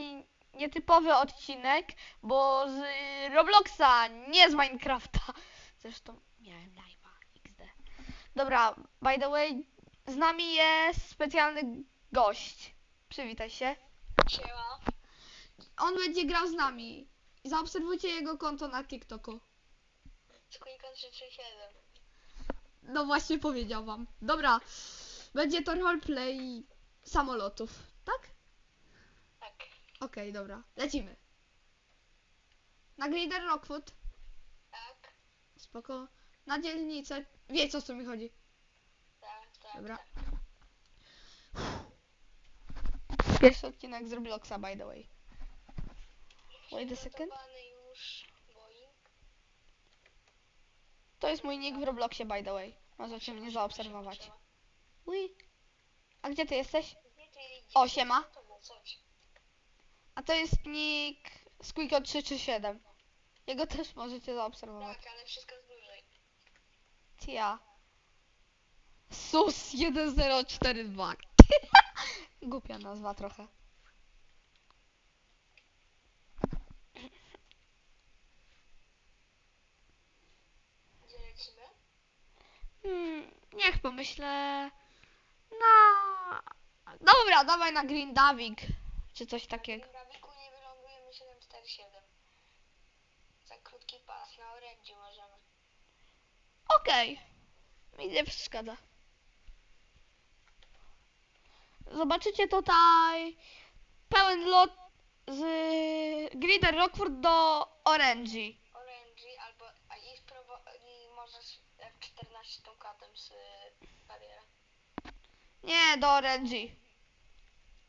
taki nietypowy odcinek, bo z Robloxa, nie z Minecrafta. Zresztą miałem live'a XD. Dobra, by the way, z nami jest specjalny gość. Przywitaj się. Siema. On będzie grał z nami. Zaobserwujcie jego konto na TikToku. Squeaka 337. No właśnie powiedział wam. Dobra, będzie to roleplay samolotów, tak? Okej, dobra, lecimy. Na Grider Rockwood, Tak. spoko. Na dzielnicę, wiecie o co mi chodzi. Tak, tak. Dobra. Tak. Pierwszy odcinek z Robloxa, by the way. Wait a second. Przygotowany już Boeing. To jest mój nick w Robloxie, by the way. Możecie mnie zaobserwować. Ui. A gdzie ty jesteś? Gdzie ty idziesz? O, siema. To było coś. A to jest nick Squeako337. Jego też możecie zaobserwować. Tak, ale wszystko jest dłużej. Tia. SUS 1042. Głupia nazwa trochę. Gdzie lecimy? Hmm, niech pomyślę. Na. Dobra, dawaj na Green Davik. Czy coś takiego. Na Graviku nie wylądujemy 747. Za krótki pas na orędziu możemy. Okej. Mi nie przeszkadza. Zobaczycie tutaj pełen lot z Grider Rockford do Orange. Orędzi albo a i, spróbo- i możesz F14 tą katem z bariera. Nie, do Orange.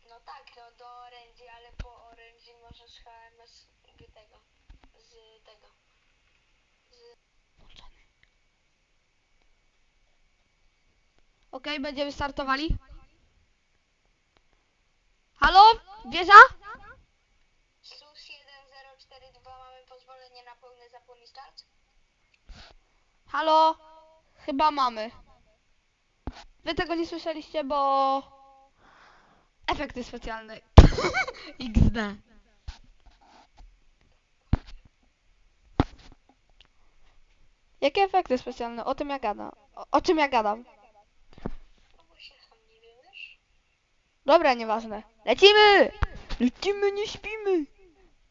No tak, no do orędzi, ale po orędzi możesz HMS z tego. Z tego. Okej, będziemy startowali. Halo? Wieża? SUS 1042 mamy pozwolenie na pełny start? Halo? Chyba mamy. Wy tego nie słyszeliście, bo... Efekty specjalne. XD. Jakie efekty specjalne? O tym ja gadam. O, o czym ja gadam? No bo się sam nie wiesz. Dobra, nieważne. Lecimy! Lecimy, nie śpimy!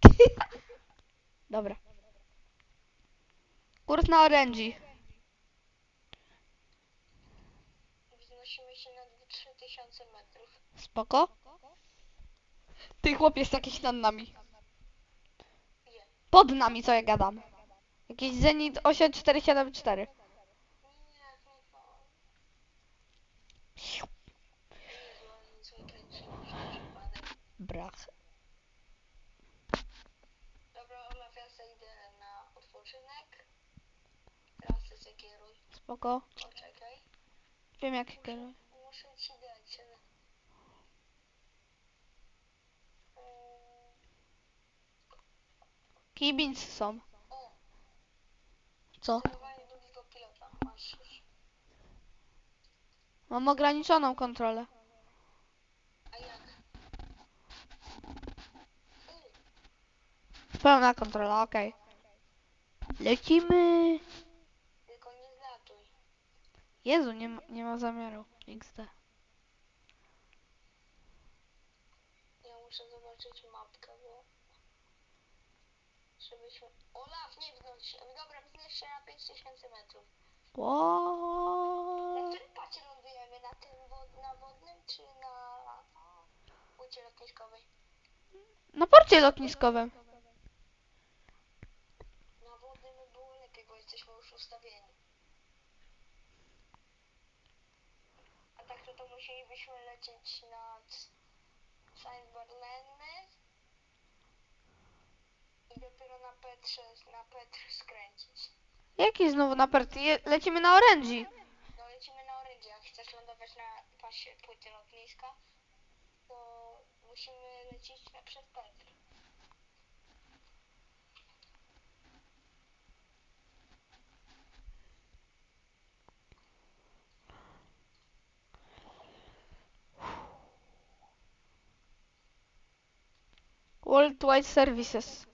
Dobra. Kurs na orędzi. Wznosimy się na 3000 metrów. Spoko. Ty chłop jest jakiś nad nami. Pod nami, co ja gadam. Jakiś Zenit 8474. Nie, no to... Jezu, ale nic nie kręci, może Brach. Dobra, Olaf, ja sobie idę na odpoczynek. Teraz ty się kieruj. Spoko. Poczekaj. Wiem jak kieruję. Muszę ci dać. Kibic są. O, Co? Mam ograniczoną kontrolę. A jak? Y, Pełna kontrola, okej. Lecimy. Tylko nie zlatuj. Jezu, nie ma, nie ma zamiaru. XD. Ja muszę zobaczyć mapkę, bo... Żebyśmy... Olaf, nie wnąć się. Dobra, wznieś się na 5000 metrów. Na What? którym pacie lądujemy? Na tym wod... na wodnym, czy na... płycie lotniskowej? Na porcie lotniskowym. Na wodnym by było lepiej, bo jesteśmy już ustawieni. A musielibyśmy lecieć nad Saint Barnemy i dopiero na Petrze, na Petr skręcić. Jaki znowu na porcie? Je- Lecimy na orędzi. No lecimy na orędzie, jak chcesz lądować na pasie płyty lotniska, to musimy lecieć na przed Petr. Worldwide Services.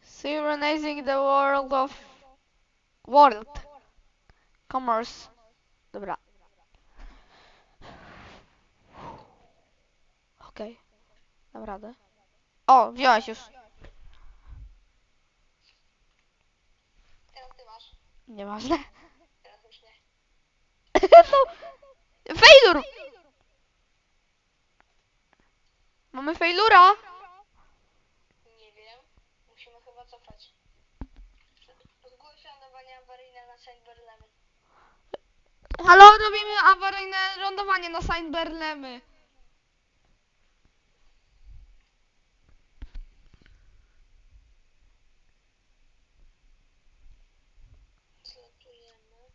Synchronizing the world of... World. Commerce. Dobra. Okej. Dam radę. O, wziąłeś już. Teraz ty masz. Nieważne. Teraz już nie. no. Failur! Mamy failura! Nie wiem. Musimy chyba cofać. Zgłoś lądowanie awaryjne na Saint Berlemy. Halo, robimy awaryjne lądowanie na Saint Berlemy. Zlotujemy.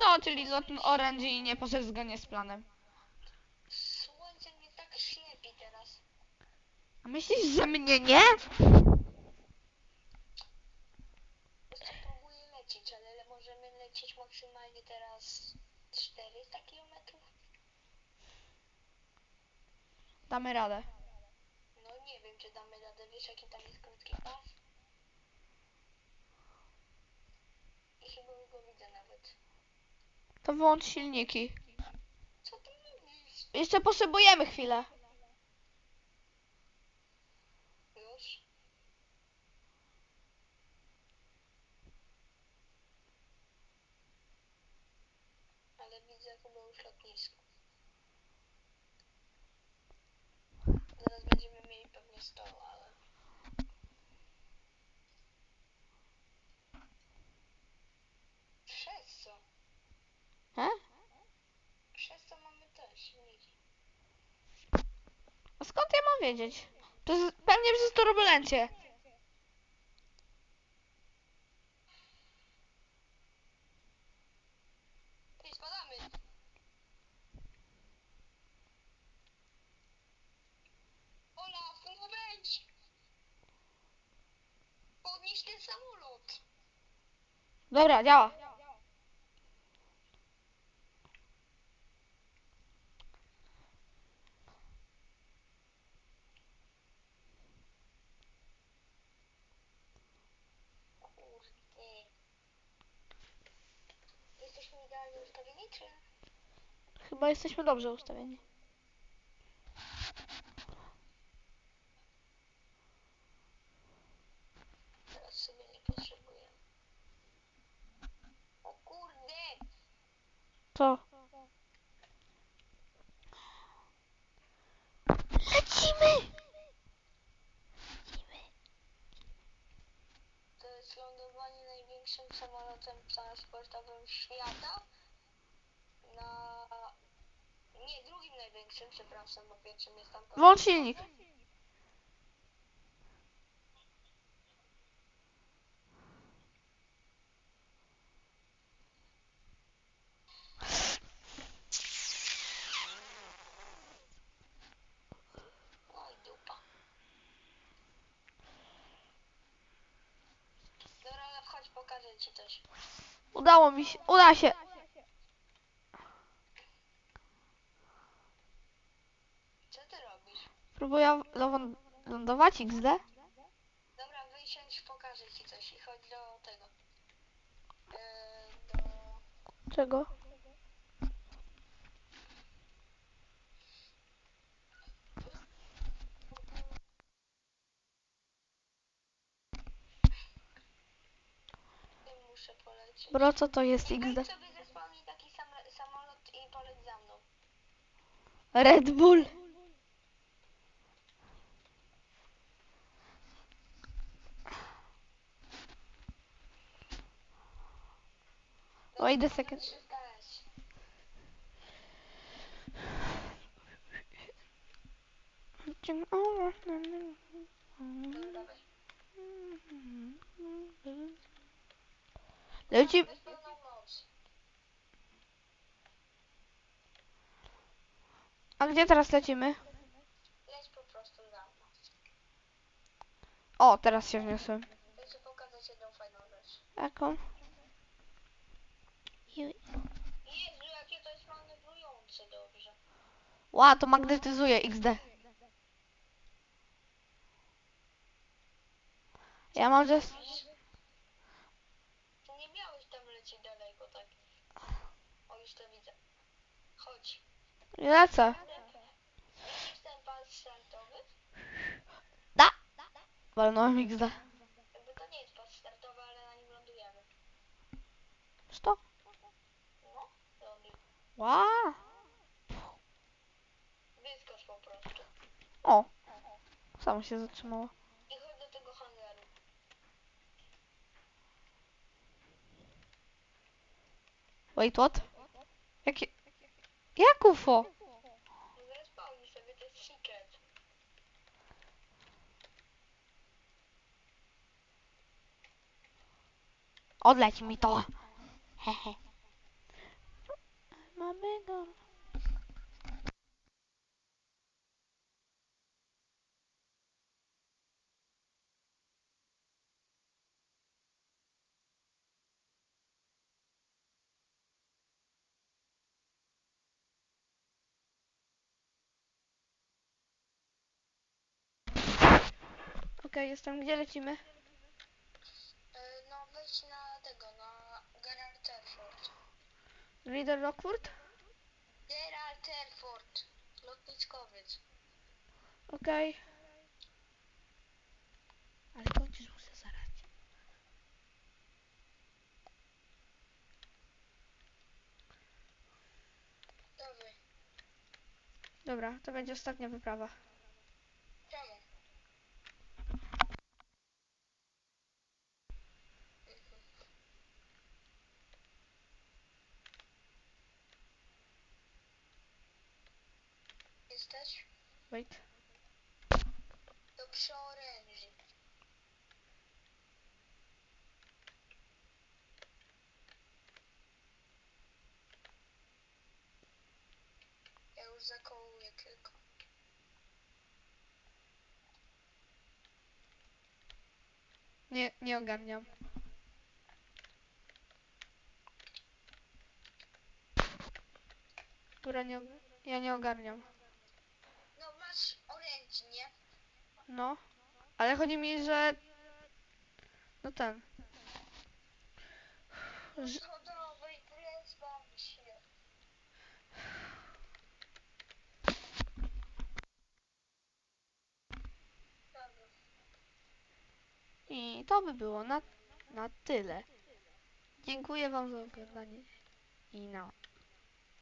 No, czyli lot Orange i nie poszedł zgodnie z planem. Słońce mnie tak ślepi teraz. A myślisz, że mnie nie? Jeszcze próbuję lecieć, ale le- możemy lecieć maksymalnie teraz 400 km. Damy radę. No nie wiem, czy damy radę. Wiesz, jaki tam jest krótki pas? I chyba go widzę nawet. To wyłącz silniki. Co ty mówisz? Jeszcze potrzebujemy chwilę. Już? Ale widzę chyba już lotnisko. Zaraz będziemy mieli pewnie 100, ale... Przez co? He? Przez co mamy te silniki? A skąd wiedzieć? Przez, pewnie przez turbulencję. Ej, spadamy! Olaf, no wejdź! Podnieś ten samolot! Dobra, działa. Kurde. Jesteśmy idealnie ustawieni, czy? Chyba jesteśmy dobrze ustawieni. Teraz sobie nie potrzebuję. O kurde! Co? Lecimy! To jest lądowanie największym samolotem transportowym świata. Na... Nie, drugim największym, przepraszam, bo pierwszym jest tam... Włącz silnik. Oj, dupa. Dobra, ale wchodź, pokażę ci coś. Udało mi się. Uda się. Co ty robisz? Próbuję ląd- lądować XD. Dobra, wysiądź, pokażę ci coś i chodź do tego. Eee, do... Czego? Tym muszę polecieć. Bro, co to jest XD? sobie zespolnij taki sam samolot i poleć za mną. Red Bull. Wait a second. 300S. Dobra, dawaj. Leci... A gdzie teraz lecimy? Leć po prostu za mną. O, teraz się wniosłem. Chcę pokazać jedną fajną rzecz. Jaką? Jezu, jakie to jest manewrujące, dobrze. Ła, to magnetyzuje XD. Ja mam, że... Ty nie miałeś tam lecieć daleko, tak? O, już to widzę. Chodź. Lecę. Widzisz ten pal saltowy? Da! Walnąłem XD. Wow. Wyskocz po prostu. O. Samo się zatrzymało. I chodź do tego hangaru. Wait, what? Jakie... Jak UFO? Zrespawni sobie, to jest secret. Odleć mi to. Hehe. Mamy go. Okej, jestem. Gdzie lecimy? E, no, wejdź na tego, na Gerard Airford. Leader Rockford? Airford. Lotniskowiec. Okej. Ale kończysz muszę zaraz. Dobry. Dobra, to będzie ostatnia wyprawa. Czemu? Jesteś? Wait. To przy oręży. Zakołuję tylko. Nie, nie ogarniam. Dobra, nie, ja nie ogarniam. No masz orędzi, nie? No. Ale chodzi mi, że... No ten. Że- Schodowej, zbawi się. Dobra. I to by było na, na tyle. Dziękuję wam za oglądanie. I na